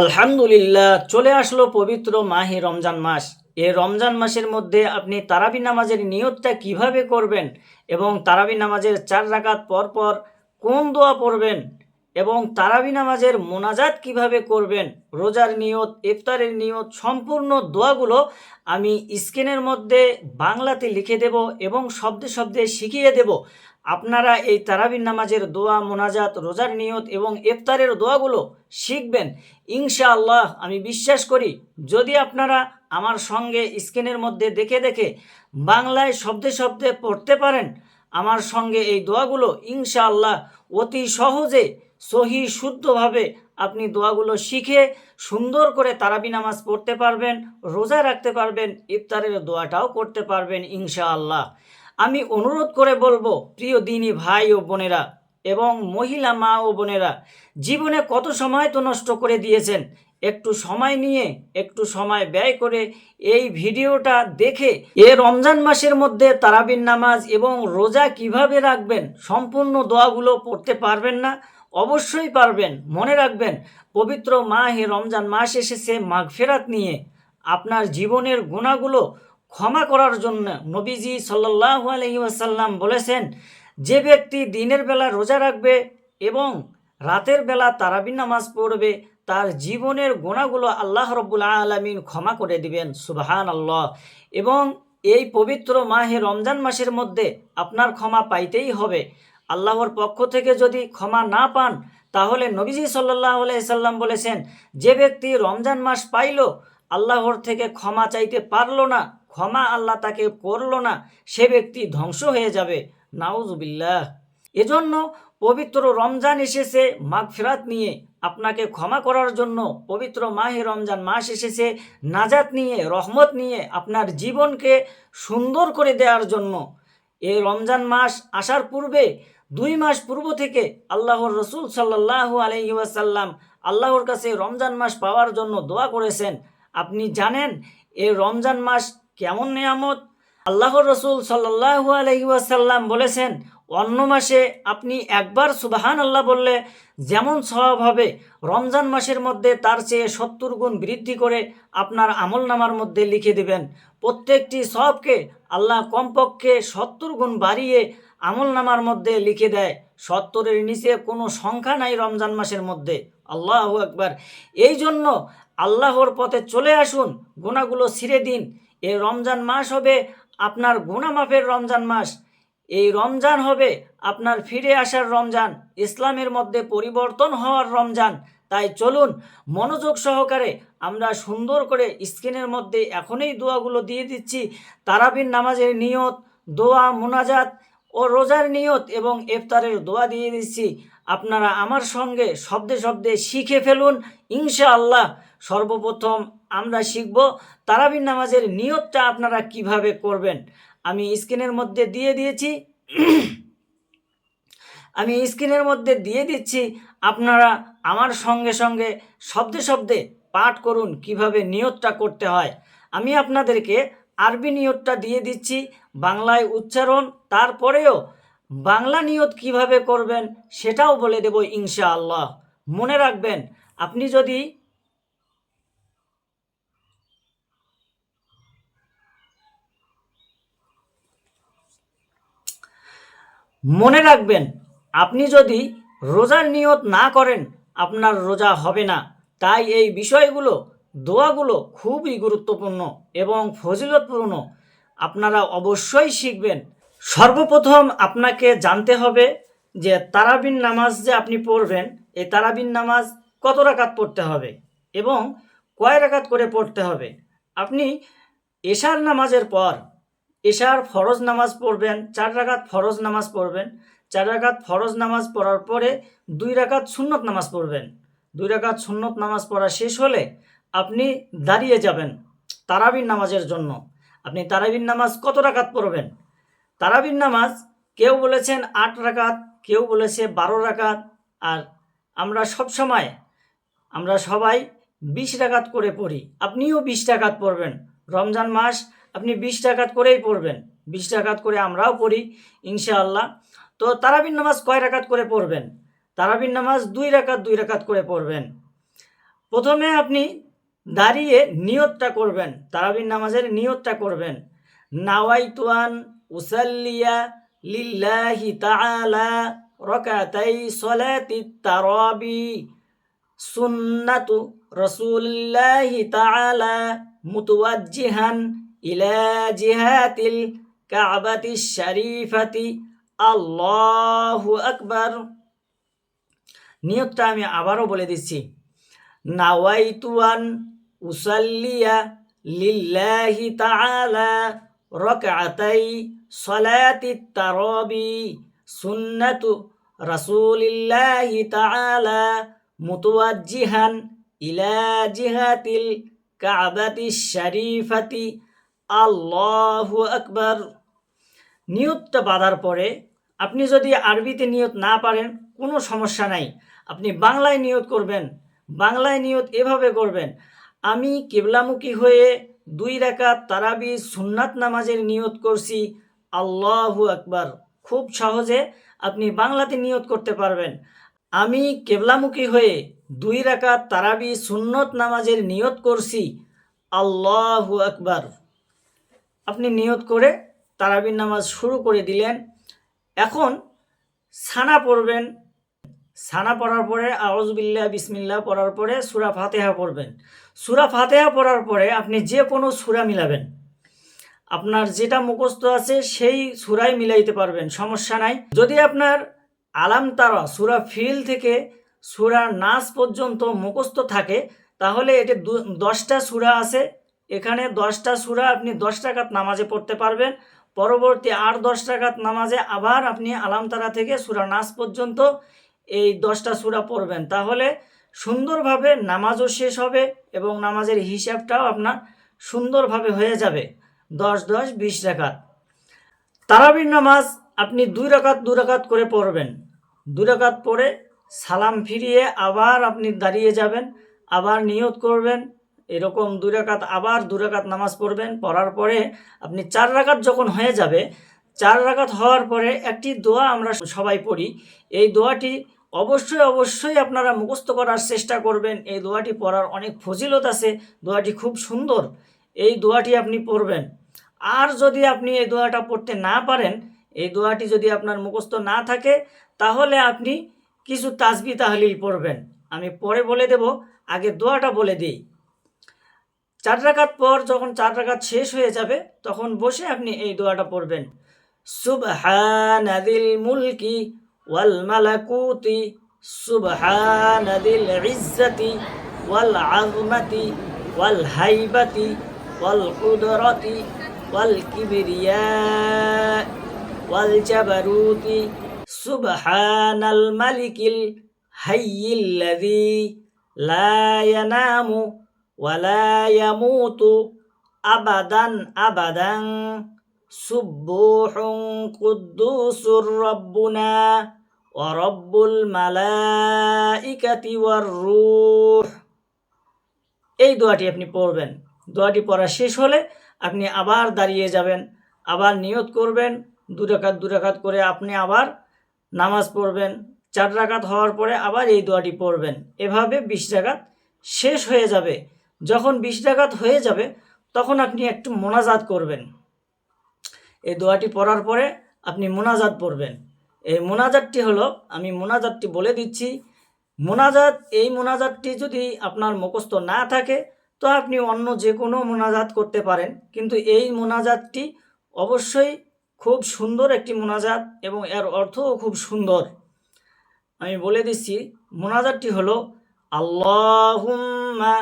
আলহামদুলিল্লাহ, চলে আসলো পবিত্র মাহে রমজান মাস। এ রমজান মাসের মধ্যে আপনি তারাবি নামাজের নিয়তটা কীভাবে করবেন এবং তারাবি নামাজের চার রাকাত পর পর কোন দোয়া পড়বেন এবং তারাবি নামাজের মোনাজাত কীভাবে করবেন, রোজার নিয়ত, ইফতারের নিয়ত, সম্পূর্ণ দোয়াগুলো আমি স্ক্রিনের মধ্যে বাংলাতে লিখে দেব এবং শব্দে শব্দে শিখিয়ে দেব। আপনারা এই তারাবির নামাজের দোয়া, মোনাজাত, রোজার নিয়ত এবং ইফতারের দোয়াগুলো শিখবেন। ইনশাআল্লাহ আমি বিশ্বাস করি, যদি আপনারা আমার সঙ্গে স্ক্রিনের মধ্যে দেখে দেখে বাংলায় শব্দে শব্দে পড়তে পারেন, আমার সঙ্গে এই দোয়াগুলো ইনশাআল্লাহ অতি সহজে, সহি, শুদ্ধভাবে আপনি দোয়াগুলো শিখে সুন্দর করে তারাবি নামাজ পড়তে পারবেন, রোজা রাখতে পারবেন, ইফতারের দোয়াটাও করতে পারবেন ইনশাআল্লাহ। আমি অনুরোধ করে বলব, প্রিয় দিনী ভাই ও বোনেরা এবং মহিলা মা ও বোনেরা, জীবনে কত সময় তো নষ্ট করে দিয়েছেন? একটু সময় নিয়ে, একটু সময় ব্যয় করে এই ভিডিওটা দেখে এ রমজান মাসের মধ্যে তারাবিন নামাজ এবং রোজা কীভাবে রাখবেন, সম্পূর্ণ দোয়াগুলো পড়তে পারবেন না? অবশ্যই পারবেন, মনে রাখবেন, পবিত্র মাহে রমজান মাস এসেছে মাঘ ফেরাত নিয়ে। আপনার জীবনের গুণাগুলো ক্ষমা করার জন্য নবীজি সাল্লাহু আলহি আসাল্লাম বলেছেন, যে ব্যক্তি দিনের বেলা রোজা রাখবে এবং রাতের বেলা তারাবি নামাজ পড়বে, তার জীবনের গোনাগুলো আল্লাহ রব্বুল আলমিন ক্ষমা করে দিবেন সুবাহান আল্লাহ এবং এই পবিত্র মাহে রমজান মাসের মধ্যে আপনার ক্ষমা পাইতেই হবে। আল্লাহর পক্ষ থেকে যদি ক্ষমা না পান, তাহলে নবীজি সাল্লাহ সাল্লাম বলেছেন, যে ব্যক্তি রমজান মাস পাইল, আল্লাহর থেকে ক্ষমা চাইতে পারল না ক্ষমা আল্লাহ তাকে করল না, সে ব্যক্তি ধ্বংস হয়ে যাবে। নাউজুবিল্লাহ। এজন্য পবিত্র রমজান এসেছে, মাগফিরাত নিয়ে। আপনাকে ক্ষমা করার জন্য পবিত্র মাহে রমজান মাস এসেছে, নাজাত নিয়ে, রহমত নিয়ে আপনার জীবনকে সুন্দর করে দেওয়ার জন্য। এই রমজান মাস আসার পূর্বে, দুই মাস পূর্ব থেকে আল্লাহর রসুল সাল্লাহ আলহি ওয়াসাল্লাম আল্লাহর কাছে রমজান মাস পাওয়ার জন্য দোয়া করেছেন। আপনি জানেন এই রমজান মাস কেমন নিয়ামত? আল্লাহর রসুল সাল্লাহ আলহি ওয়াসাল্লাম বলেছেন, অন্য মাসে আপনি একবার সুবাহান আল্লাহ বললে যেমন স্বভাব হবে, রমজান মাসের মধ্যে তার চেয়ে সত্তর গুণ বৃদ্ধি করে আপনার আমল নামার মধ্যে লিখে দেবেন। প্রত্যেকটি সবকে আল্লাহ কমপক্ষে সত্তর গুণ বাড়িয়ে আমল নামার মধ্যে লিখে দেয়। সত্তরের নিচে কোনো সংখ্যা নাই রমজান মাসের মধ্যে। আল্লাহ একবার এই জন্য আল্লাহর পথে চলে আসুন গোনাগুলো ছিঁড়ে দিন। এই রমজান মাস হবে আপনার গুণা মাফের রমজান মাস। এই রমজান হবে আপনার ফিরে আসার রমজান, ইসলামের মধ্যে পরিবর্তন হওয়ার রমজান। তাই চলুন মনোযোগ সহকারে আমরা সুন্দর করে স্ক্রিনের মধ্যে এখনই দোয়াগুলো দিয়ে দিচ্ছি। তারাবির নামাজের নিয়ত, দোয়া, মোনাজাত ও রোজার নিয়ত এবং ইফতারের দোয়া দিয়ে দিচ্ছি। আপনারা আমার সঙ্গে শব্দে শব্দে শিখে ফেলুন, ইনশাআল্লাহ। সর্বপ্রথম আমরা শিখব তারাবির নামাজের নিয়তটা আপনারা কীভাবে করবেন। আমি স্ক্রিনের মধ্যে দিয়ে দিয়েছি। আমি স্ক্রিনের মধ্যে দিয়ে দিচ্ছি। আপনারা আমার সঙ্গে সঙ্গে শব্দে শব্দে পাঠ করুন কীভাবে নিয়তটা করতে হয়। আমি আপনাদেরকে আরবি নিয়তটা দিয়ে দিচ্ছি, বাংলায় উচ্চারণ, তারপরেও বাংলা নিয়ত কীভাবে করবেন সেটাও বলে দেব ইনশাআল্লাহ। মনে রাখবেন, আপনি যদি মনে রাখবেন, আপনি যদি রোজার নিয়ত না করেন, আপনার রোজা হবে না। তাই এই বিষয়গুলো, দোয়াগুলো খুবই গুরুত্বপূর্ণ এবং ফজিলতপূর্ণ। আপনারা অবশ্যই শিখবেন। সর্বপ্রথম আপনাকে জানতে হবে যে তারাবিন নামাজ যে আপনি পড়বেন, এই তারাবিন নামাজ কত রাকাত পড়তে হবে এবং কয় রাকাত করে পড়তে হবে? আপনি এশার নামাজের পর এশার ফরজ নামাজ পড়বেন, চার রাকাত ফরজ নামাজ পড়বেন। চার রাকাত ফরজ নামাজ পড়ার পরে দুই রাকাত সুন্নত নামাজ পড়বেন। দুই রাকাত সুন্নত নামাজ পড়া শেষ হলে আপনি দাঁড়িয়ে যাবেন তারাবির নামাজের জন্য। আপনি তারাবির নামাজ কত রাকাত পড়বেন? তারাবির নামাজ কেউ বলেছেন আট রাকাত, কেউ বলেছে বারো রাকাত। আর আমরা সব সময়, আমরা সবাই বিশ রাকাত করে পড়ি। আপনিও বিশ টাকাত পড়বেন। রমজান মাস আপনি বিশ টাকাত করেই পড়বেন। বিশ টাকাত করে আমরাও পড়ি, ইনশাআল্লাহ। তো তারাবিন নামাজ কয় রাকাত করে পড়বেন? তারাবিন নামাজ দুই রাকাত দুই রাকাত করে পড়বেন। প্রথমে আপনি দাঁড়িয়ে নিয়তটা করবেন তারাবিন নামাজের নিয়তটা করবেন। নাওয়াইতুয়ান উসাল্লিয়া লিল্লাহি তাআলা রকাতাই সলাতি তারাবি সুন্নাতু রসুলিল্লাহি তাআলা মুতওয়াজ্জিহান ইলা জিহাতিল কাবাতি শরীফাতি। আল্লাহু আকবার। নিয়তটা আমি আবারও বলে দিচ্ছি। নাওয়াইতুয়ান উসাল্লিয়া লিল্লাহি তাআলা রকআতাই সলাতি তারাবি সুন্নাতু রাসূলিল্লাহি তাআলা মুতওয়াজ্জিহান ইলা জিহাতিল কাবাতি শরীফাতি আল্লাহু আকবার। নিয়তটা বাঁধার পরে আপনি যদি আরবিতে নিয়ত না পারেন, কোনো সমস্যা নাই। আপনি বাংলায় নিয়ত করবেন, বাংলায় নিয়ত এভাবে করবেন, আমি কেবলামুখী হয়ে দুই রাকাত তারাবি সুন্নাত নামাজের নিয়ত করছি, আল্লাহু আকবার। খুব সহজে আপনি বাংলাতে নিয়ত করতে পারবেন। আমি কেবলামুখী হয়ে দুই রাকাত তারাবি সুন্নত নামাজের নিয়ত করছি, আল্লাহু আকবার। আপনি নিয়ত করে তারাবির নামাজ শুরু করে দিলেন। এখন সানা পড়বেন। সানা পড়ার পরে আউজবিল্লা বিসমিল্লা পড়ার পরে সুরা ফাতেহা পড়বেন। সুরা ফাতেহা পড়ার পরে আপনি যে কোনো সুরা মিলাবেন। আপনার যেটা মুখস্থ আছে সেই সুরাই মিলাইতে পারবেন, সমস্যা নাই। যদি আপনার আলাম তারা, সুরা ফিল থেকে সুরা নাচ পর্যন্ত মুখস্থ থাকে, তাহলে এটি দশটা সুরা আছে। এখানে দশটা সুরা আপনি দশ টাকাত নামাজে পড়তে পারবেন। পরবর্তী আর দশ টাকাত নামাজে আবার আপনি আলামতারা থেকে সুরা নাচ পর্যন্ত এই দশটা সুরা পড়বেন। তাহলে সুন্দরভাবে নামাজও শেষ হবে এবং নামাজের হিসাবটাও আপনার সুন্দরভাবে হয়ে যাবে। দশ দশ, বিশ রাকাত। তারাবির নামাজ আপনি দুই রাকাত, দু রাকাত করে পড়বেন। দু রাকাত পড়ে সালাম ফিরিয়ে আবার আপনি দাঁড়িয়ে যাবেন, আবার নিয়ত করবেন এরকম দুই রাকাত, আবার দু রাকাত নামাজ পড়বেন, পড়ার পরে আপনি চার রাকাত যখন হয়ে যাবে, চার রাকাত হওয়ার পরে একটি দোয়া আমরা সবাই পড়ি। এই দোয়াটি অবশ্যই অবশ্যই আপনারা মুখস্থ করার চেষ্টা করবেন। এই দোয়াটি পড়ার অনেক ফজিলত আছে, দোয়াটি খুব সুন্দর। এই দোয়াটি আপনি পড়বেন। আর যদি আপনি এই দোয়াটা পড়তে না পারেন, এই দোয়াটি যদি আপনার মুখস্থ না থাকে, তাহলে আপনি কিছু তাসবি তাহলিল পড়বেন। আমি পরে বলে দেব, আগে দোয়াটা বলে দিই। চার রাকাত পর যখন চার রাকাত শেষ হয়ে যাবে, তখন বসে আপনি এই দোয়াটা পড়বেন। সুবহানাদিল মুলকি ওয়াল মালাকুতি, সুবহানাদিল ইজ্জতি ওয়াল আযমাতি ওয়াল হাইবাতি ওয়াল কুদরতি ওয়াল কিবরিয়া ওয়াল জাবারুতি, সুবহানাল মালিকিল হাইয়িল্লাযী লা ইয়ানামু আবাদান আবাদান সুব্বুহুন কুদ্দুসুর রব্বুনা ওয়া রব্বুল মালাইকাতি ওয়ার রূহ এই দোয়াটি আপনি পড়বেন। দোয়াটি পড়া শেষ হলে আপনি আবার দাঁড়িয়ে যাবেন, আবার নিয়ত করবেন, দু রাকাত দু রাকাত করে আপনি আবার নামাজ পড়বেন, চার রাকাত হওয়ার পরে আবার এই দোয়াটি পড়বেন। এভাবে বিশ রাকাত শেষ হয়ে যাবে। যখন রাকাত হয়ে যাবে, তখন আপনি একটু মোনাজাত করবেন। এই দোয়াটি পড়ার পরে আপনি মোনাজাত পড়বেন। এই মোনাজাতটি হলো, আমি মোনাজাতটি বলে দিচ্ছি, মোনাজাত, এই মোনাজাতটি যদি আপনার মুখস্থ না থাকে, তো আপনি অন্য যে কোনো মোনাজাত করতে পারেন। কিন্তু এই মোনাজাতটি অবশ্যই খুব সুন্দর একটি মোনাজাত এবং এর অর্থও খুব সুন্দর। আমি বলে দিচ্ছি, মোনাজাতটি হলো, আল্লাহুম্মা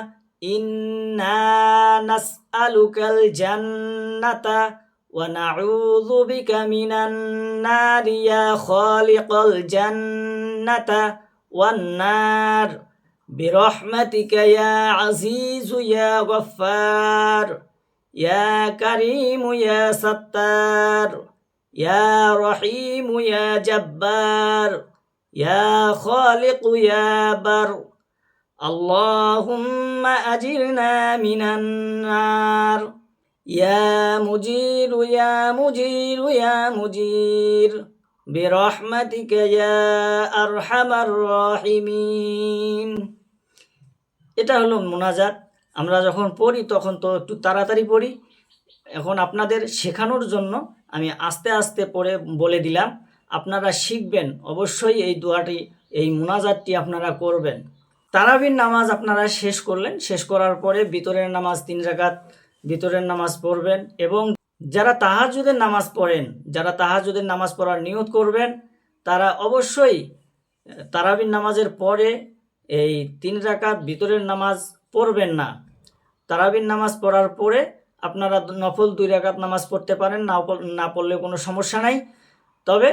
إنا نسألك الجنة ونعوذ بك من النار يا خالق الجنة والنار. برحمتك يا عزيز يا غفار يا كريم يا ستار يا رحيم يا جبار يا خالق يا بر. اللهم أجرنا من النار يا مجير يا مجير يا مجير برحمتك يا أرحم الراحمين এটা হলো মোনাজাত আমরা যখন পড়ি তখন তো একটু তাড়াতাড়ি পড়ি এখন আপনাদের শেখানোর জন্য আমি আস্তে আস্তে পড়ে বলে দিলাম আপনারা শিখবেন অবশ্যই এই দোয়াটি এই মোনাজাতটি আপনারা করবেন তারাবির নামাজ আপনারা শেষ করলেন। শেষ করার পরে ভিতরের নামাজ তিন রাকাত, ভিতরের নামাজ পড়বেন এবং যারা তাহাজুদের নামাজ পড়েন, যারা তাহাজুদের নামাজ পড়ার নিয়ত করবেন, তারা অবশ্যই, তারাবির নামাজের পরে এই তিন রাকাত ভিতরের নামাজ পড়বেন না। তারাবির নামাজ পড়ার পরে আপনারা নফল দুই রাকাত নামাজ পড়তে পারেন, না না পড়লে কোনো সমস্যা নাই। তবে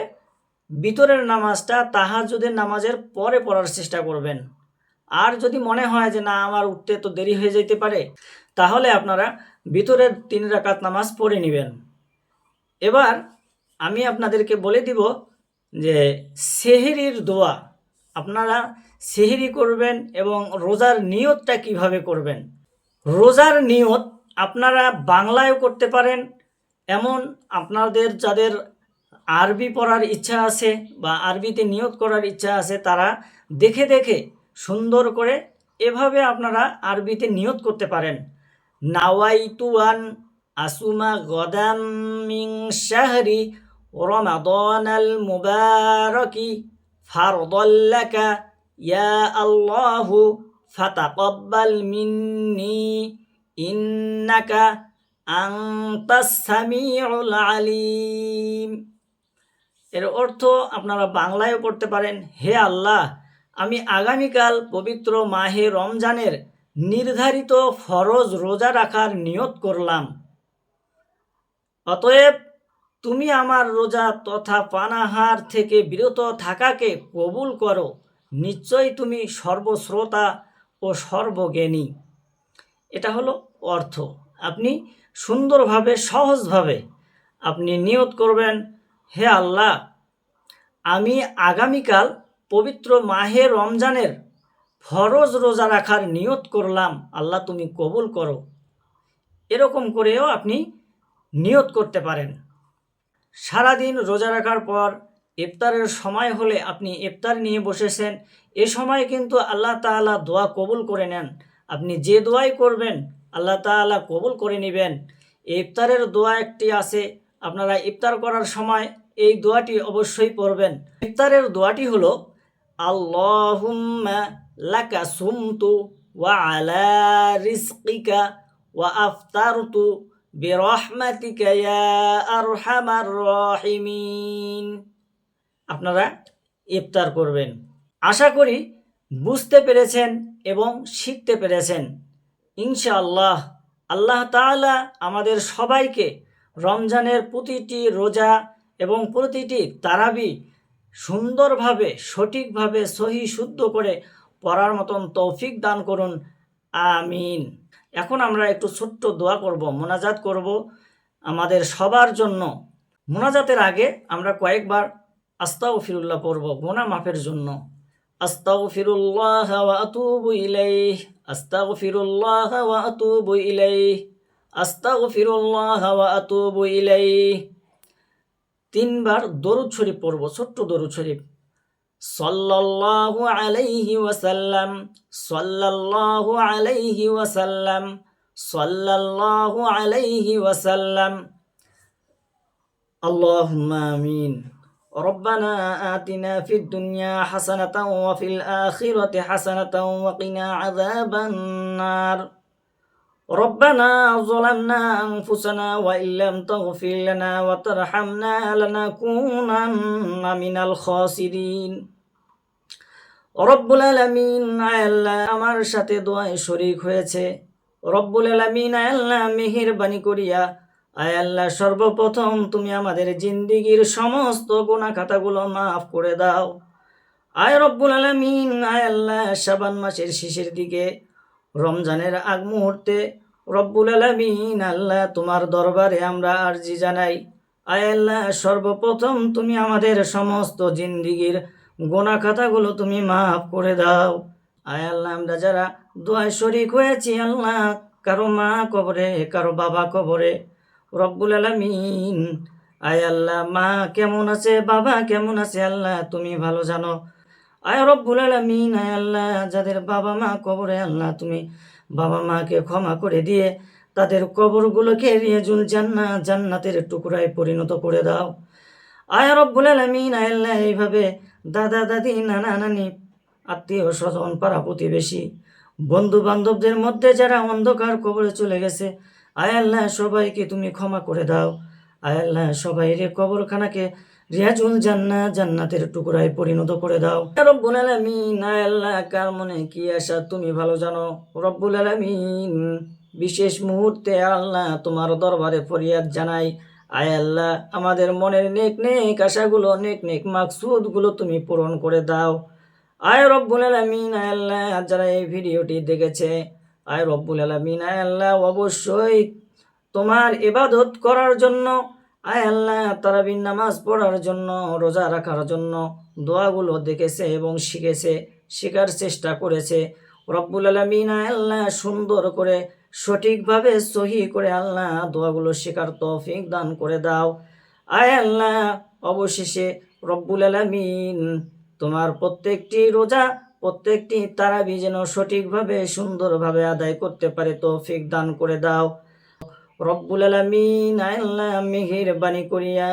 ভিতরের নামাজটা তাহাজুদের নামাজের পরে পড়ার চেষ্টা করবেন। আর যদি মনে হয় যে না, আমার উঠতে তো দেরি হয়ে যেতে পারে, তাহলে আপনারা ভিতরের তিন রাকাত নামাজ পড়ে নেবেন। এবার আমি আপনাদেরকে বলে দিব যে সেহেরির দোয়া, আপনারা সেহেরি করবেন এবং রোজার নিয়তটা কীভাবে করবেন? রোজার নিয়ত আপনারা বাংলায়ও করতে পারেন, এমন আপনাদের যাদের আরবি পড়ার ইচ্ছা আছে বা আরবিতে নিয়ত করার ইচ্ছা আছে, তারা দেখে দেখে সুন্দর করে এভাবে আপনারা আরবিতে নিয়ত করতে পারেন। নাওয়াইতুয়ান আসুমা গদাম শাহরি রমাদানাল মুবারকি ফারদাল্লাকা ইয়া আল্লাহু ফাতাকাব্বাল মিন্নি ইন্নাকা সামিউল আলিম। এর অর্থ আপনারা বাংলায়ও পড়তে পারেন, হে আল্লাহ আমি আগামীকাল পবিত্র মাহে রমজানের নির্ধারিত ফরজ রোজা রাখার নিয়ত করলাম। অতএব তুমি আমার রোজা তথা পানাহার থেকে বিরত থাকাকে কবুল করো। নিশ্চয়ই তুমি সর্বশ্রোতা ও সর্বজ্ঞানী। এটা হলো অর্থ। আপনি সুন্দরভাবে, সহজভাবে আপনি নিয়ত করবেন, হে আল্লাহ, আমি আগামীকাল পবিত্র মাহে রমজানের ফরজ রোজা রাখার নিয়ত করলাম, আল্লাহ তুমি কবুল করো। এরকম করেও আপনি নিয়ত করতে পারেন। সারাদিন রোজা রাখার পর ইফতারের সময় হলে আপনি ইফতার নিয়ে বসেছেন, এ সময় কিন্তু আল্লাহ তাআলা দোয়া কবুল করে নেন। আপনি যে দোয়াই করবেন, আল্লাহ তাআলা কবুল করে নেবেন। ইফতারের দোয়া একটি আছে, আপনারা ইফতার করার সময় এই দোয়াটি অবশ্যই পড়বেন। ইফতারের দোয়াটি হলো আল্লাহুম্মা লাকা সুমতু ওয়া আলা রিজকিকা ওয়া আফতারতু বিরহমাতিকা ইয়া আরহামার রাহিমিন। আপনারা ইফতার করবেন। আশা করি বুঝতে পেরেছেন এবং শিখতে পেরেছেন। ইনশাআল্লাহ আল্লাহ তাআলা আমাদের সবাইকে রমজানের প্রতিটি রোজা এবং প্রতিটি তারাবি সুন্দরভাবে, সঠিকভাবে, সহি, শুদ্ধ করে পড়ার মতন তৌফিক দান করুন। আমিন। এখন আমরা একটু ছোট্ট দোয়া করব, মোনাজাত করব আমাদের সবার জন্য। মোনাজাতের আগে আমরা কয়েকবার আস্তাও ফিরুল্লাহ পড়ব গোনা মাফের জন্য। আস্তাও ফিরুল্লাহ আতুবু ইলাইহ। আস্তাও ফিরুল্লাহ আতুবু ইলাইহ। আস্তাও ফিরুল্লাহ আতুবু ইলাইহ। তিনবার দরুদ শরীফ পড়ব ছোট্ট দরুদ শরীফ সাল্লাল্লাহু আলাইহি ওয়াসাল্লাম সাল্লাল্লাহু আলাইহি ওয়াসাল্লাম সাল্লাল্লাহু আলাইহি ওয়াসাল্লাম اللهم آمين ربنا آتنا في الدنيا حسنة وفي الآخرة حسنة وقنا عذاب النار ربنا ظلمنا أنفسنا وإن لم تغفر لنا وترحمنا لنكونن من الخاسرين রব্বুল আলমিন আল্লাহ আমার সাথে দোয়ায় শরিক হয়েছে রব্বুল আলমিন আল্লাহ মেহেরবানি করিয়া আয় আল্লাহ সর্বপ্রথম তুমি আমাদের জিন্দিগির সমস্ত গুণা খাতাগুলো মাফ করে দাও আয় রব্বুল আলমিন আয় আল্লাহ শাবান মাসের শেষের দিকে রমজানের আগ মুহূর্তে রব্বুল আলমিন আল্লাহ তোমার দরবারে আমরা আর্জি জানাই। আয় আল্লাহ, সর্বপ্রথম তুমি আমাদের সমস্ত জিন্দিগির গোনা খাতাগুলো তুমি মাফ করে দাও। আয় আল্লাহ, আমরা যারা দোয়ায় শরিক হয়েছি, আল্লাহ কারও মা কবরে, কারও বাবা কবরে, রব্বুল আলমিন। আয় আল্লাহ, মা কেমন আছে, বাবা কেমন আছে, আল্লাহ তুমি ভালো জানো। আয় রব্বুল আলামিন, আয় আল্লাহ, যাদের বাবা মা কবরে, আল্লাহ তুমি বাবা মাকে ক্ষমা করে দিয়ে তাদের কবরগুলোকে রিয়াজুল জান্না, জান্নাতের টুকরায় পরিণত করে দাও। আয় রব্বুল আলামিন, আয় আল্লাহ, এইভাবে দাদা, দাদি, নানা, নানি, আত্মীয় স্বজন, পাড়া প্রতিবেশী বন্ধু বান্ধবদের মধ্যে যারা অন্ধকার কবরে চলে গেছে, আয় আল্লাহ সবাইকে তুমি ক্ষমা করে দাও। আয় আল্লাহ সবাই রে কবরখানাকে রিয়াজুল জান্না, জান্নাতের টুকরায় পরিণত করে দাও। রব্বুল আলামিন আল্লাহ, কার মনে কি আশা তুমি ভালো জানো? রব্বুল আলামিন, বিশেষ মুহূর্তে আল্লাহ তোমার দরবারে ফরিয়াদ জানাই। আয় আল্লাহ, আমাদের মনের নেক নেক আশাগুলো, নেক নেক মাকসুদগুলো তুমি পূরণ করে দাও। আয় রব্বুল আলামিন, আয় আল্লাহ, যারা এই ভিডিওটি দেখেছে, আয় রব্বুল আলামিন, আয় আল্লাহ, অবশ্যই তোমার ইবাদত করার জন্য আয় আল্লাহ তারাবিন নামাজ পড়ার জন্য, রোজা রাখার জন্য দোয়াগুলো দেখেছে এবং শিখেছে, শেখার চেষ্টা করেছে। রব্বুল আলমিন আল্লাহ, সুন্দর করে, সঠিকভাবে সহি করে আল্লাহ দোয়াগুলো শেখার তৌফিক দান করে দাও। আয় আল্লাহ, অবশেষে রব্বুল আলমিন, তোমার প্রত্যেকটি রোজা, প্রত্যেকটি তারাবি যেন সঠিকভাবে, সুন্দরভাবে আদায় করতে পারে, তৌফিক দান করে দাও। রব্বুল আলমিন আয়াল্লাহ মেহেরবানি করিয়া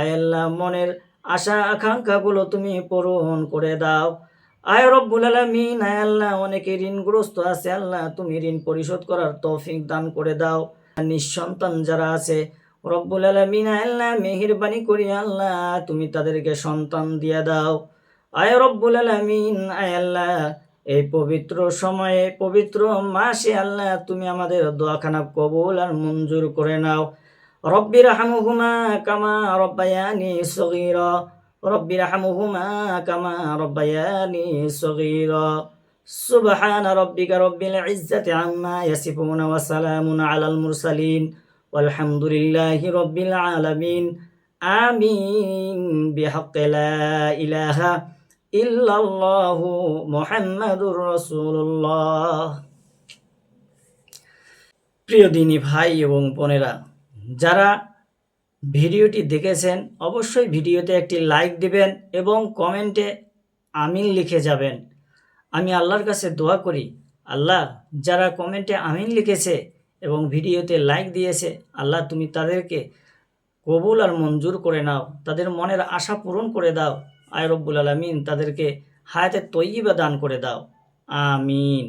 আয়াল্লাহ মনের আশা, আকাঙ্ক্ষাগুলো তুমি পূরণ করে দাও। আয় রব্বুল আলমিন আয়াল্লাহ অনেকে ঋণগ্রস্ত আছে, আল্লাহ তুমি ঋণ পরিশোধ করার তৌফিক দান করে দাও। নিঃসন্তান যারা আছে, রব্বুল আলমিন আয়াল্লাহ মেহেরবানি করিয়া, আল্লাহ তুমি তাদেরকে সন্তান দিয়ে দাও। আয় রব্বুল আলমিন আয়াল্লাহ এই পবিত্র সময়ে পবিত্র মাসে আল্লাহ তুমি আমাদের দোয়াখানা কবুল আর মঞ্জুর করে নাও রব্বির হামুহুমা কামা রব্বায়ানি সগীর রব্বির হামুহুমা কামা রব্বায়ানি সগীর سبحان ربك رب العزة عما يصفون وسلام على المرسلين والحمد لله رب العالمين آمين بحق لا إله ইল্লাল্লাহু মুহাম্মাদুর রাসূলুল্লাহ। প্রিয় দিনী ভাই এবং বোনেরা, যারা ভিডিওটি দেখেছেন, অবশ্যই ভিডিওতে একটি লাইক দিবেন এবং কমেন্টে আমিন লিখে যাবেন। আমি আল্লাহর কাছে দোয়া করি, আল্লাহ যারা কমেন্টে আমিন লিখেছে এবং ভিডিওতে লাইক দিয়েছে, আল্লাহ তুমি তাদেরকে কবুল আর মঞ্জুর করে নাও, তাদের মনের আশা পূরণ করে দাও। আয় রব্বুল আলমিন তাদেরকে হায়াতের তৈবা দান করে দাও। আমিন।